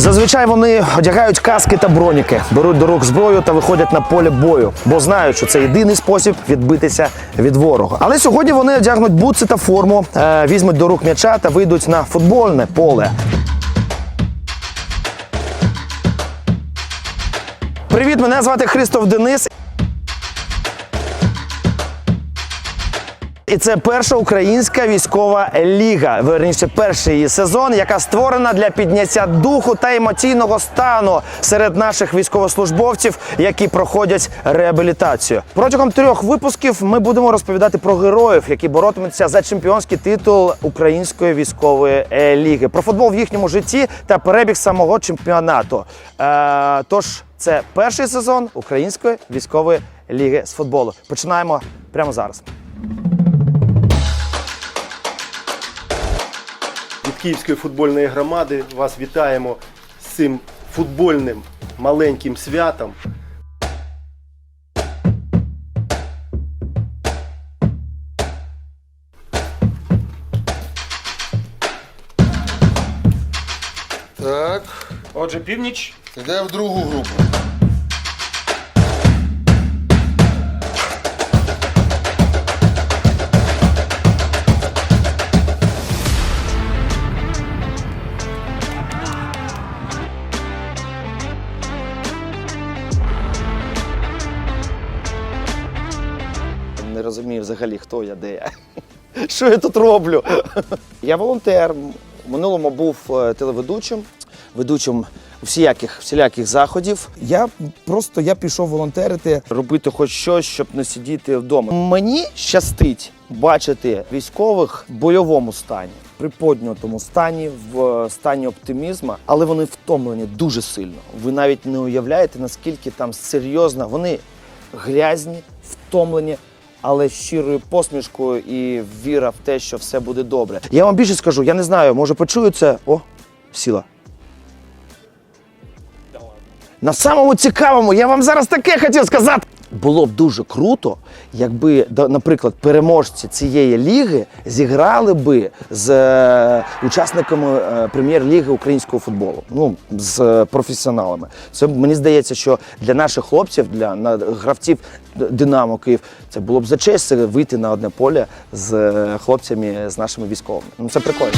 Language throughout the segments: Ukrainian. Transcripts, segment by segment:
Зазвичай вони одягають каски та броніки, беруть до рук зброю та виходять на поле бою, бо знають, що це єдиний спосіб відбитися від ворога. Але сьогодні вони одягнуть бутси та форму, е, візьмуть до рук м'яча та вийдуть на футбольне поле. Привіт, мене звати Христоф Денис. І це перша українська військова ліга, верніше, перший її сезон, яка створена для підняття духу та емоційного стану серед наших військовослужбовців, які проходять реабілітацію. Протягом трьох випусків ми будемо розповідати про героїв, які боротимуться за чемпіонський титул української військової е, ліги, про футбол в їхньому житті та перебіг самого чемпіонату. Е, тож це перший сезон української військової ліги з футболу. Починаємо прямо зараз. Київської футбольної громади вас вітаємо з цим футбольним маленьким святом. Так, Отже, північ. йде в другу групу. Взагалі, хто я, де я. Що я тут роблю? Я волонтер. В минулому був е, телеведучим, ведучим всіляких, всіляких заходів. Я просто я пішов волонтерити, робити хоч щось, щоб не сидіти вдома. Мені щастить бачити військових в бойовому стані, при поднятому стані, в стані оптимізму, але вони втомлені дуже сильно. Ви навіть не уявляєте, наскільки там серйозно вони грязні, втомлені, але щирою посмішкою і віра в те, що все буде добре. Я вам більше скажу, я не знаю, може почую це. О, сіла. На самому цікавому, я вам зараз таке хотів сказати. Було б дуже круто, якби, наприклад, переможці цієї ліги зіграли би з е, учасниками е, прем'єр-ліги українського футболу. Ну, з е, професіоналами. Це мені здається, що для наших хлопців, для гравців Динамо Київ, це було б за честь вийти на одне поле з е, хлопцями, з нашими військовими. Ну це прикольно.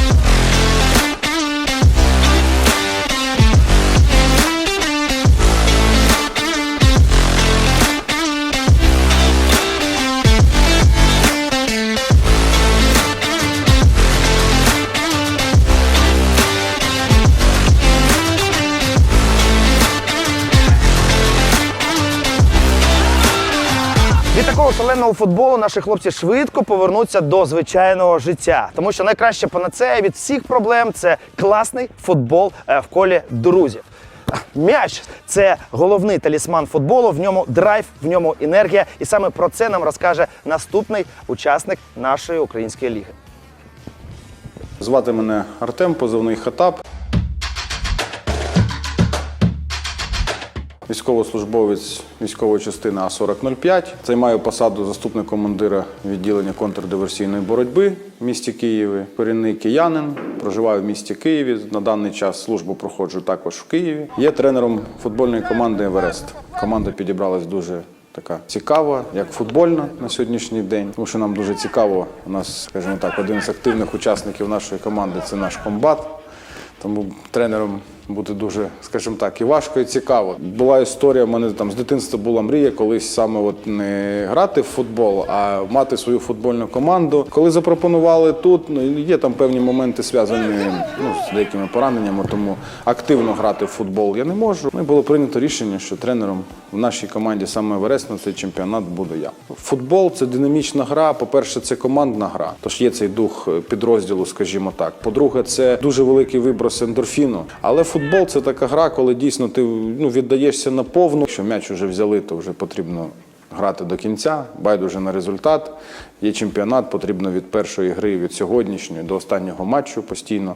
Від такого шаленого футболу наші хлопці швидко повернуться до звичайного життя, тому що найкраще панацея від всіх проблем це класний футбол е, в колі друзів. М'яч це головний талісман футболу. В ньому драйв, в ньому енергія. І саме про це нам розкаже наступний учасник нашої української ліги. Звати мене Артем, позивний Хатап. Військовослужбовець військової частини А4005. Займаю посаду заступник командира відділення контрдиверсійної боротьби в місті Києві. Корінний киянин, проживаю в місті Києві. На даний час службу проходжу також в Києві. Є тренером футбольної команди Еверест. Команда підібралась дуже така цікава, як футбольна на сьогоднішній день, тому що нам дуже цікаво. У нас, скажімо так, один з активних учасників нашої команди це наш комбат. Тому тренером бути дуже, скажімо так, і важко, і цікаво. Була історія, в мене там з дитинства була мрія колись саме от не грати в футбол, а мати свою футбольну команду. Коли запропонували тут, ну є там певні моменти зв'язані ну, з деякими пораненнями, тому активно грати в футбол я не можу. Ну, і було прийнято рішення, що тренером в нашій команді саме Верес на цей чемпіонат буду я. Футбол це динамічна гра. По-перше, це командна гра, тож є цей дух підрозділу, скажімо так. По-друге, це дуже великий виброс ендорфіну. Але футбол це така гра, коли дійсно ти ну, віддаєшся на повну. Якщо м'яч вже взяли, то вже потрібно грати до кінця, байдуже на результат. Є чемпіонат, потрібно від першої гри, від сьогоднішньої до останнього матчу постійно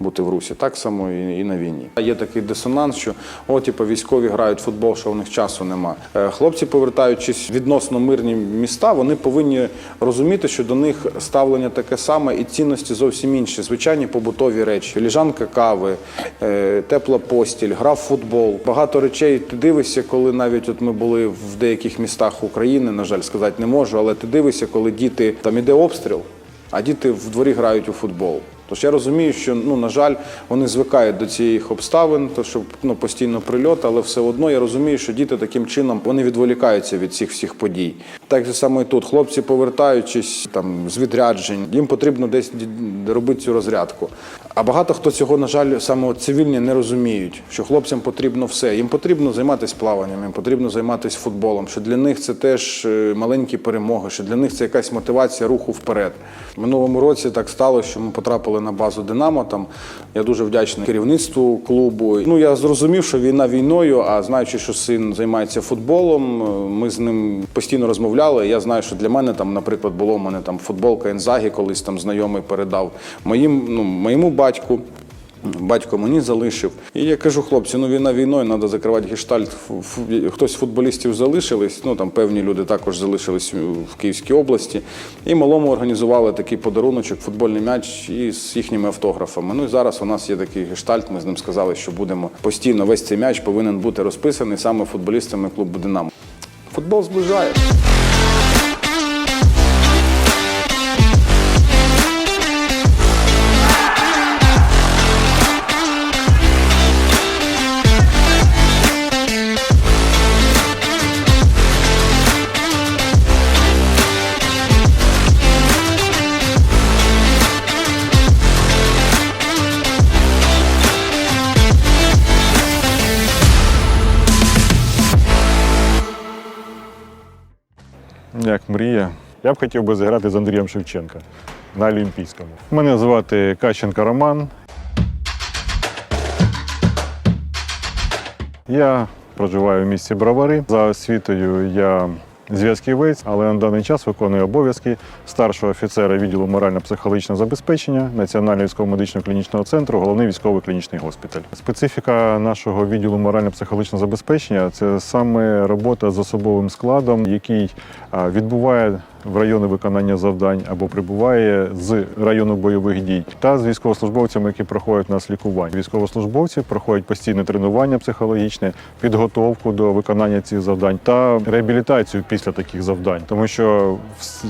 бути в русі, так само і, на війні. Є такий дисонанс, що о, типу, військові грають в футбол, що у них часу нема. Е, Хлопці, повертаючись відносно мирні міста, вони повинні розуміти, що до них ставлення таке саме і цінності зовсім інші. Звичайні побутові речі, ліжанка кави, е, тепла постіль, гра в футбол. Багато речей ти дивишся, коли навіть от ми були в деяких містах України, на жаль, сказати не можу, але ти дивишся, коли діти там іде обстріл, а діти в дворі грають у футбол. Тож я розумію, що ну на жаль, вони звикають до цих обставин, то що ну постійно прильот, але все одно я розумію, що діти таким чином вони відволікаються від цих всіх подій. Так же саме і тут хлопці, повертаючись там з відряджень, їм потрібно десь робити цю розрядку. А багато хто цього, на жаль, саме цивільні не розуміють, що хлопцям потрібно все. Їм потрібно займатися плаванням, їм потрібно займатися футболом. Що для них це теж е, маленькі перемоги, що для них це якась мотивація руху вперед. Минулому році так сталося, що ми потрапили на базу Динамо. Там я дуже вдячний керівництву клубу. Ну я зрозумів, що війна війною, а знаючи, що син займається футболом, е, ми з ним постійно розмовляли. Я знаю, що для мене там, наприклад, було в мене там футболка Ензагі, колись там знайомий передав моїм, ну, моєму батьку. Батько мені залишив. І я кажу, хлопці, ну війна війною, треба закривати гештальт. Хтось з футболістів залишились, ну там певні люди також залишились в Київській області. І малому організували такий подаруночок, футбольний м'яч із їхніми автографами. Ну і зараз у нас є такий гештальт. Ми з ним сказали, що будемо постійно весь цей м'яч повинен бути розписаний саме футболістами клубу Динамо. Футбол зближає. Як мрія. Я б хотів би зіграти з Андрієм Шевченка на Олімпійському. Мене звати Кащенко Роман. Я проживаю в місті Бровари. За освітою я зв'язківець, але на даний час виконує обов'язки старшого офіцера відділу морально-психологічного забезпечення Національного військово-медичного клінічного центру, головний військовий клінічний госпіталь. Специфіка нашого відділу морально-психологічного забезпечення це саме робота з особовим складом, який відбуває в райони виконання завдань або прибуває з району бойових дій, та з військовослужбовцями, які проходять нас лікування. Військовослужбовці проходять постійне тренування психологічне, підготовку до виконання цих завдань та реабілітацію після таких завдань. Тому що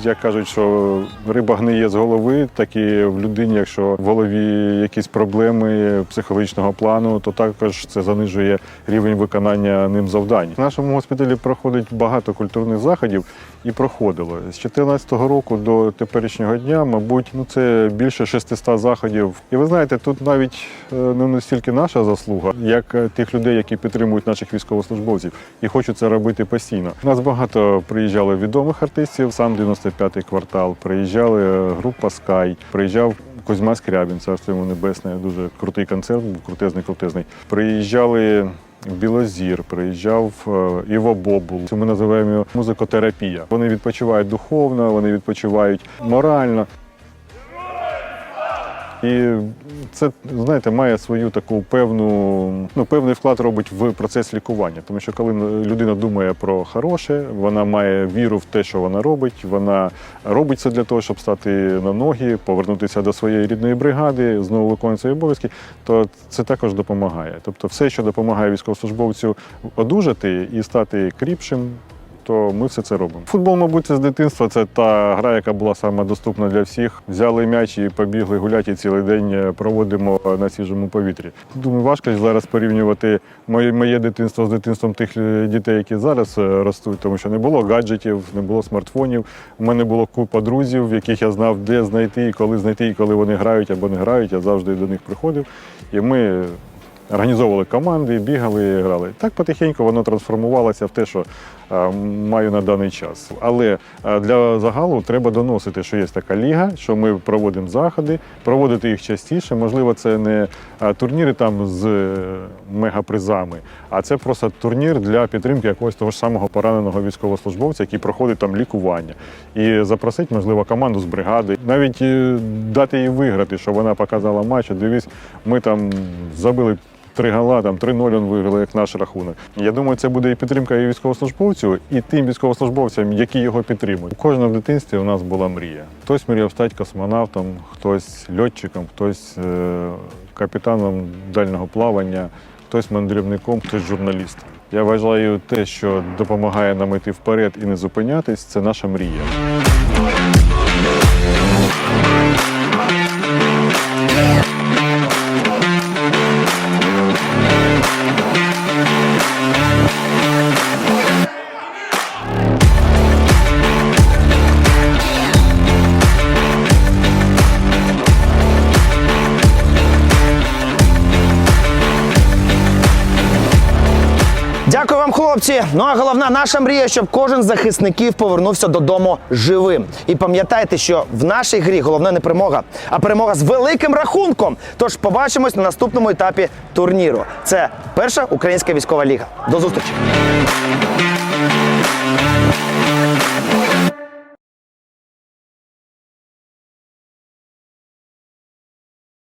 як кажуть, що риба гниє з голови, так і в людині, якщо в голові якісь проблеми психологічного плану, то також це занижує рівень виконання ним завдань. В нашому госпіталі проходить багато культурних заходів і проходило з 2014 року до теперішнього дня, мабуть, ну це більше 600 заходів. І ви знаєте, тут навіть е, не стільки наша заслуга, як е, тих людей, які підтримують наших військовослужбовців і хочуть це робити постійно. У нас багато приїжджало відомих артистів, сам 95-й квартал, приїжджали е, група Скай, приїжджав. Кузьма Скрябін, царство йому небесне, дуже крутий концерт, крутезний, крутезний. Приїжджали Білозір, приїжджав і Іво Бобул. Ми називаємо його музикотерапія. Вони відпочивають духовно, вони відпочивають морально. І це, знаєте, має свою таку певну, ну, певний вклад робить в процес лікування. Тому що коли людина думає про хороше, вона має віру в те, що вона робить, вона робить це для того, щоб стати на ноги, повернутися до своєї рідної бригади, знову виконувати свої обов'язки, то це також допомагає. Тобто, все, що допомагає військовослужбовцю одужати і стати кріпшим, то ми все це робимо. Футбол, мабуть, з дитинства. Це та гра, яка була саме доступна для всіх. Взяли м'яч і побігли гуляти і цілий день е, проводимо на свіжому повітрі. Думаю, важко зараз порівнювати моє, моє дитинство з дитинством тих е, дітей, які зараз е, ростуть, тому що не було гаджетів, не було смартфонів. У мене було купа друзів, яких я знав, де знайти, і коли знайти, і коли вони грають або не грають. Я завжди до них приходив. І ми Організовували команди, бігали, і грали. Так потихеньку воно трансформувалося в те, що е, маю на даний час. Але е, для загалу треба доносити, що є така ліга, що ми проводимо заходи, проводити їх частіше. Можливо, це не е, турніри там з е, мегапризами, а це просто турнір для підтримки якогось того ж самого пораненого військовослужбовця, який проходить там лікування. І запросити, можливо, команду з бригади, навіть е, дати їй виграти, щоб вона показала матч. Дивись, ми там забили. Три гола, там 3-0 он виграли, як наш рахунок. Я думаю, це буде і підтримка і військовослужбовцю, і тим військовослужбовцям, які його підтримують. У кожного в дитинстві у нас була мрія. Хтось мріяв стати космонавтом, хтось льотчиком, хтось е, капітаном дальнього плавання, хтось мандрівником, хтось журналістом. Я вважаю те, що допомагає нам йти вперед і не зупинятись, це наша мрія. Хлопці. Ну а головна наша мрія, щоб кожен з захисників повернувся додому живим. І пам'ятайте, що в нашій грі головне не перемога, а перемога з великим рахунком. Тож побачимось на наступному етапі турніру. Це перша українська військова ліга. До зустрічі!